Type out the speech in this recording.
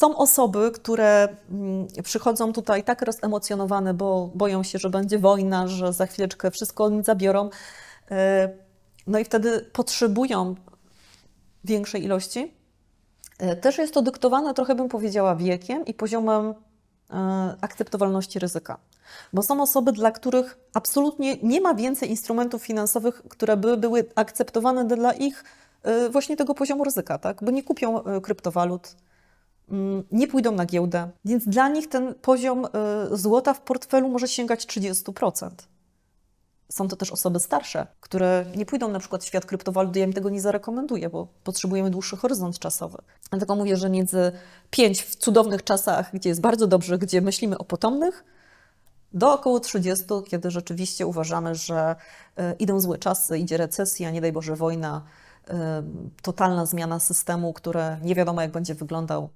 Są osoby, które mm, przychodzą tutaj tak rozemocjonowane, bo boją się, że będzie wojna, że za chwileczkę wszystko od nich zabiorą. E, No i wtedy potrzebują większej ilości. E, Też jest to dyktowane, trochę bym powiedziała, wiekiem i poziomem e, akceptowalności ryzyka. Bo są osoby, dla których absolutnie nie ma więcej instrumentów finansowych, które by były akceptowane dla ich właśnie tego poziomu ryzyka, tak? Bo nie kupią kryptowalut, nie pójdą na giełdę, więc dla nich ten poziom e, złota w portfelu może sięgać 30%. Są to też osoby starsze, które nie pójdą na przykład w świat kryptowalut, ja im tego nie zarekomenduję, bo potrzebujemy dłuższy horyzont czasowy. Dlatego mówię, że między pięć w cudownych czasach, gdzie jest bardzo dobrze, gdzie myślimy o potomnych, do około 30, kiedy rzeczywiście uważamy, że e, idą złe czasy, idzie recesja, nie daj Boże wojna, e, totalna zmiana systemu, które nie wiadomo jak będzie wyglądał.